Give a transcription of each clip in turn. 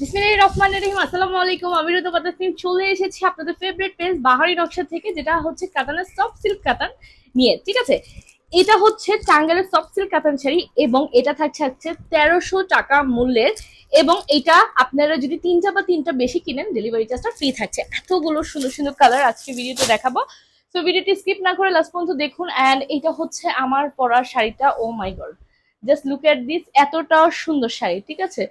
বিসমিল্লাহির রহমানির রহিম, আসসালামু আলাইকুম। আমি রুতো পাতাসিম চলে এসেছি আপনাদের ফেভারিট পেজ বাহারি নকশা থেকে, যেটা হচ্ছে কাতানের সফট সিল্ক কাতান নিয়ে, ঠিক আছে? এটা হচ্ছে টাঙ্গালের সফট সিল্ক কাতান শাড়ি এবং এটা থাকছে হচ্ছে তেরোশো টাকা মূল্যের এবং এটা আপনারা যদি তিনটা বা তিনটা বেশি কিনেন ডেলিভারি চার্জটা ফ্রি থাকছে। এতগুলো সুন্দর সুন্দর কালার আজকে ভিডিওতে দেখাবো। তো ভিডিওটি স্কিপ না করে লাস্ট পর্যন্ত দেখুন অ্যান্ড এটা হচ্ছে আমার পরা শাড়িটা ও my god just look at this এতটাও সুন্দর শাড়ি, ঠিক আছে?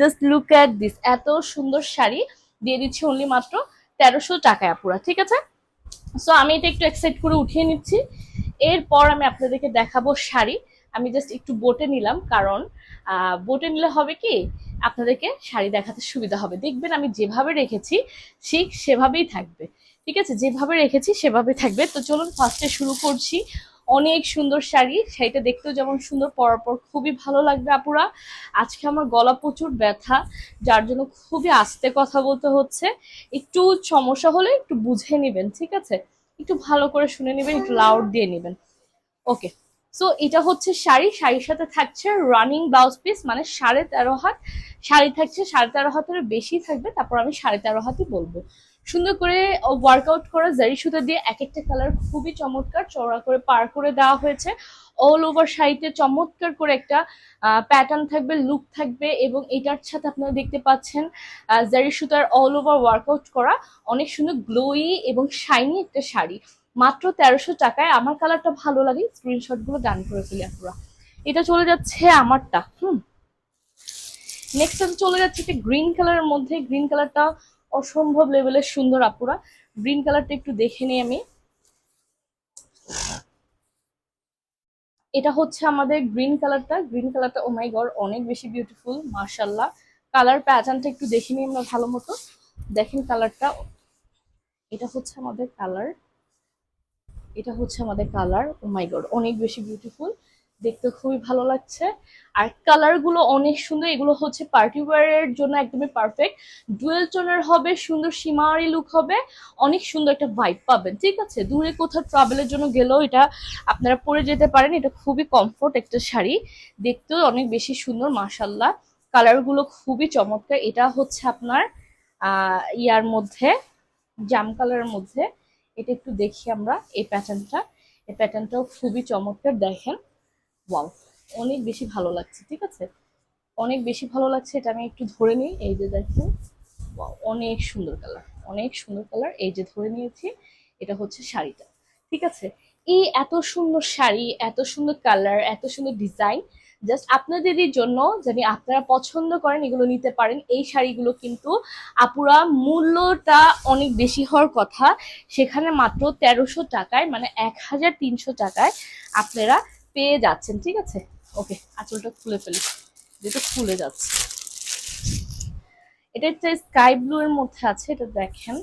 জাস্ট লুক অ্যাট দিস এত সুন্দর শাড়ি দিয়ে দিচ্ছি অনলি মাত্র তেরোশো টাকায় পুরা ঠিক আছে? সো আমি এটা একটু এক্সাইট করে উঠিয়ে নিচ্ছি। এরপর আমি আপনাদেরকে দেখাবো শাড়ি। আমি জাস্ট একটু বোটে নিলাম, কারণ বোটে নিলে হবে কি? আপনাদেরকে শাড়ি দেখাতে সুবিধা হবে। দেখবেন আমি যেভাবে রেখেছি, ঠিক সেভাবেই থাকবে। ঠিক আছে? যেভাবে রেখেছি সেভাবে থাকবে। তো চলুন ফার্স্টে শুরু করছি। অনেক সুন্দর শাড়ি, শাড়িটা দেখতেও যেমন সুন্দর, পরার পর খুবই ভালো লাগবে আপুরা। আজকে আমার গলা প্রচুর ব্যথা, যার জন্য খুবই আস্তে কথা বলতে হচ্ছে। একটু সমস্যা হলে একটু বুঝে নেবেন, ঠিক আছে? একটু ভালো করে শুনে নেবেন, একটু লাউড দিয়ে নেবেন। ওকে সো এটা হচ্ছে শাড়ি। শাড়ির সাথে থাকছে রানিং ব্লাউজ পিস মানে সাড়ে তেরো হাত। শাড়ি থাকছে সাড়ে তেরো হাতের বেশি থাকবে, তারপর আমি সাড়ে তেরো হাতই বলব। সুন্দর করে ওয়ার্কআউট করা জারি সুতো দিয়ে এক একটা কালার খুবই চমৎকার, চওড়া করে পার করে দেওয়া হয়েছে। অল ওভার শাড়িতে চমৎকার করে একটা প্যাটার্ন থাকবে লুক থাকবে এবং এটার সাথে আপনারা দেখতে পাচ্ছেন জারি সুতার অল ওভার ওয়ার্কআউট করা। অনেক সুন্দর গ্লোই এবং শাইনি একটা শাড়ি। মাত্র তেরোশো টাকায় আমার কালারটা ভালো লাগে স্ক্রিনশটগুলো ডান করে ফেলি আপনারা এটা চলে যাচ্ছে আমারটা, হুম। নেক্সট চলে যাচ্ছে একটা গ্রিন কালারের মধ্যে গ্রিন কালারটা অসম্ভব লেভেলের সুন্দর আপুরা। গ্রিন কালারটা একটু দেখে নিই আমি। এটা হচ্ছে আমাদের গ্রিন কালারটা গ্রিন কালারটা ওমাই মাই গড অনেক বেশি বিউটিফুল মার্শাল্লাহ কালার প্যাটার্নটা একটু দেখে নিই আমরা ভালো মতো। দেখেন কালারটা এটা হচ্ছে আমাদের কালার এটা হচ্ছে আমাদের কালার ও গড অনেক বেশি বিউটিফুল দেখতে খুবই ভালো লাগছে। আর কালারগুলো অনেক সুন্দর। এগুলো হচ্ছে পার্টি ওয়ারের জন্য একদমই পারফেক্ট ডুয়েল টোনের হবে, সুন্দর সীমারি লুক হবে। অনেক সুন্দর একটা ভাইব পাবেন, ঠিক আছে? দূরে কোথাও ট্রাভেলের জন্য গেলেও এটা আপনারা পরে যেতে পারেন। এটা খুবই কমফোর্ট একটা শাড়ি। দেখতেও অনেক বেশি সুন্দর মাসাল্লাহ কালারগুলো খুবই চমৎকার। এটা হচ্ছে আপনার ইয়ার মধ্যে, জাম কালারের মধ্যে। এটা একটু দেখি আমরা, এই প্যাটার্নটা এই প্যাটার্নটাও খুবই চমৎকার, দেখেন। ওয়াও অনেক বেশি ভালো লাগছে, ঠিক আছে? অনেক বেশি ভালো লাগছে, এটা আমি একটু ধরে নিই। এই যে দেখেন অনেক সুন্দর কালার অনেক সুন্দর কালার এই যে ধরে নিয়েছি, এটা হচ্ছে শাড়িটা, ঠিক আছে? এই এত সুন্দর শাড়ি, এত সুন্দর কালার এত সুন্দর ডিজাইন জাস্ট আপনাদেরই জন্য যদি আপনারা পছন্দ করেন, এগুলো নিতে পারেন। এই শাড়িগুলো কিন্তু আপুরা মূল্যটা অনেক বেশি হওয়ার কথা। সেখানে মাত্র তেরোশো টাকায় মানে এক হাজার তিনশো টাকায় আপনারা পেয়ে যাচ্ছেন, ঠিক আছে? ওকে আঁচলটা খুলে ফেলি। যেটা খুলে যাচ্ছে। এটা স্কাই ব্লু এর মধ্যে আছে, এটা দেখেন।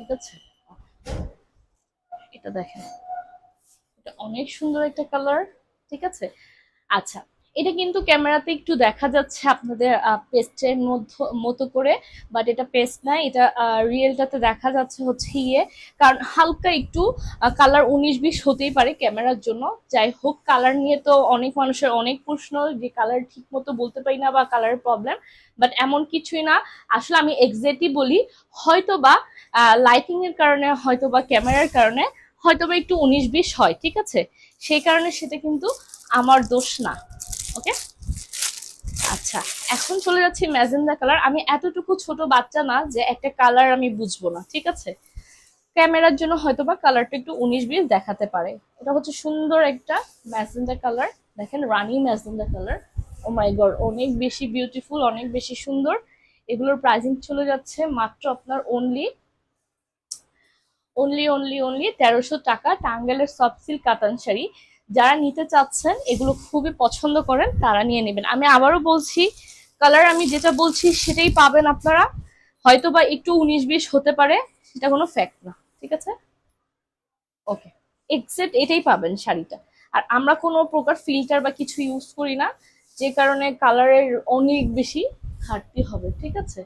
ঠিক আছে? এটা দেখেন। এটা অনেক সুন্দর একটা কালার ঠিক আছে? আচ্ছা এটা কিন্তু ক্যামেরাতে একটু দেখা যাচ্ছে আপনাদের পেস্টের মতো করে বাট এটা পেস্ট না, এটা রিয়েলটাতে দেখা যাচ্ছে হচ্ছে ইয়ে। কারণ হালকা একটু কালার উনিশ বিশ হতেই পারে ক্যামেরার জন্য। যাই হোক কালার নিয়ে তো অনেক মানুষের অনেক প্রশ্ন, যে কালার ঠিক মতো বলতে পারি না বা কালারের প্রবলেম বাট এমন কিছুই না। আসলে আমি এক্সাক্টই বলি হয়তো বা লাইটিং এর কারণে হয়তো বা ক্যামেরার কারণে হয়তো বা একটু উনিশ বিশ হয়, ঠিক আছে? সেই কারণে সেটা কিন্তু আমার দোষ না। ওকে আচ্ছা এখন চলে যাচ্ছি ম্যাজেন্ডা কালার। আমি এতটুকু ছোট বাচ্চা না যে একটা কালার আমি বুঝব না, ঠিক আছে? ক্যামেরার জন্য হয়তো বা কালারটা একটু উনিশ বিশ দেখাতে পারে। এটা হচ্ছে সুন্দর একটা ম্যাজেন্ডা কালার। দেখেন, রানি magenta colour. Oh my god অনেক বেশি বিউটিফুল অনেক বেশি সুন্দর। এগুলোর প্রাইসিং চলে যাচ্ছে মাত্র আপনার অনলি অনলি অনলি অনলি তেরোশো টাকা। টাঙ্গেলের সফট সিল্ক কাতান শাড়ি যারা নিতে চাচ্ছেন, এগুলো খুবই পছন্দ করেন, তারা নিয়ে নেবেন। আমি আবারও বলছি কালার আমি যেটা বলছি সেটাই পাবেন আপনারা। হয়তো বা একটু উনিশ বিশ হতে পারে, সেটা কোনো ফ্যাক্ট না, ঠিক আছে? ওকে এক্সেপ্ট এটাই পাবেন শাড়িটা। আর আমরা কোনো প্রকার ফিল্টার বা কিছু ইউজ করি না, যে কারণে কালারের অনেক বেশি ঘাটতি হবে, ঠিক আছে?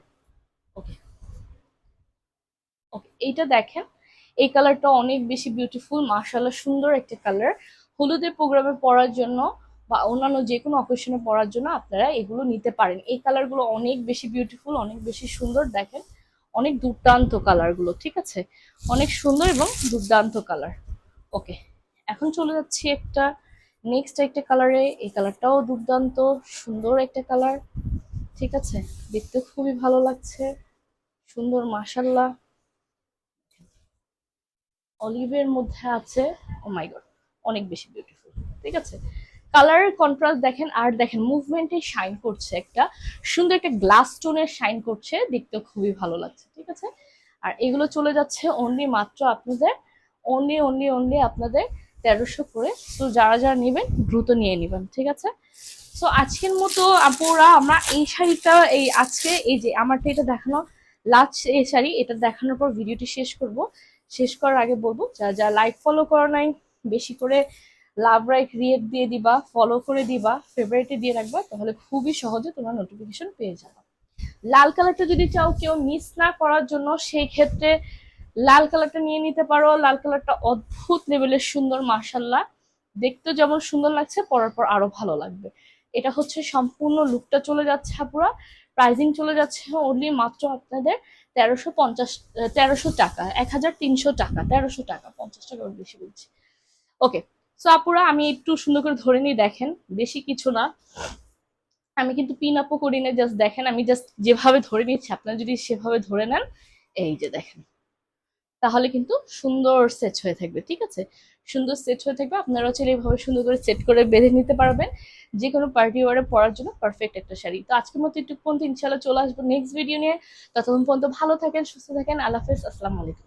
ওকে ওকে এইটা দেখেন, এই কালারটা অনেক বেশি বিউটিফুল মার্শাল্লাহ সুন্দর একটা কালার হলুদের প্রোগ্রামে পড়ার জন্য বা অন্যান্য যে কোনো অকেশনে পড়ার জন্য আপনারা এগুলো নিতে পারেন। এই কালারগুলো অনেক বেশি বিউটিফুল অনেক বেশি সুন্দর দেখেন। অনেক দুর্দান্ত কালারগুলো ঠিক আছে? অনেক সুন্দর এবং দুর্দান্ত কালার ওকে এখন চলে যাচ্ছি একটা নেক্সট একটা কালারে এই কালারটাও দুর্দান্ত, সুন্দর একটা কালার ঠিক আছে? দেখতে খুবই ভালো লাগছে। সুন্দর মাসাল্লাহ অলিভের মধ্যে আছে ও মাই গড অনেক বেশি বিউটিফুল ঠিক আছে? কালারের কন্ট্রাস্ট দেখেন, আর দেখেন মুভমেন্টে শাইন করছে একটা, সুন্দর একটা গ্লাস স্টোনের শাইন করছে দেখতে খুবই ভালো লাগছে, ঠিক আছে? আর এগুলো চলে যাচ্ছে অনলি মাত্র আপনাদের অনলি অনলি অনলি আপনাদের তেরোশো করে। তো যারা যারা নেবেন, দ্রুত নিয়ে নেবেন, ঠিক আছে? তো আজকের মতো আপুরা, আমরা এই শাড়িটা, এই আজকে, এই যে আমারটা এটা দেখানো লাস্ট এই শাড়ি, এটা দেখানোর পর ভিডিওটি শেষ করব। শেষ করার আগে বলব যা যা লাইক ফলো করা নাই বেশি করে লাভ রাইট রিয়েট দিয়ে দিবা ফলো করে দিবা ফেভারিটে দিয়ে রাখবা, তাহলে খুবই সহজে তোমার নোটিফিকেশন পেয়ে যাবে। লাল কালারটা যদি চাও কেউ মিস না করার জন্য, সেই ক্ষেত্রে লাল কালারটা নিয়ে নিতে পারো। লাল কালারটা অদ্ভুত লেভেলের সুন্দর মার্শাল্লাহ দেখতে যেমন সুন্দর লাগছে, পরার পর আরও ভালো লাগবে। এটা হচ্ছে সম্পূর্ণ লুকটা চলে যাচ্ছে পুরা প্রাইজিং চলে যাচ্ছে অনলি মাত্র আপনাদের তেরোশো পঞ্চাশ, তেরোশো টাকা, এক হাজার তিনশো টাকা, তেরোশো টাকা, পঞ্চাশ টাকা বেশি বলছি। ওকে সো আপুরা, আমি একটু সুন্দর করে ধরে নিই দেখেন, বেশি কিছু না। আমি কিন্তু পিন আপও করি না জাস্ট দেখেন, আমি জাস্ট যেভাবে ধরে নিচ্ছি আপনারা যদি সেভাবে ধরে নেন, এই যে দেখেন। তাহলে কিন্তু সুন্দর সেট হয়ে থাকবে, ঠিক আছে? সুন্দর সেট হয়ে থাকবে, আপনারাও চাইলে এইভাবে সুন্দর করে সেট করে বেঁধে নিতে পারবেন। যে কোনো পার্টি ওয়ারে পরার জন্য পারফেক্ট একটা শাড়ি। তো আজকের মতো একটু পর্যন্ত ইনশাল্লাহ চলে আসব নেক্সট ভিডিও নিয়ে। ততক্ষণ পর্যন্ত ভালো থাকেন, সুস্থ থাকেন, আল্লাহ হাফেজ, আসসালামু আলাইকুম।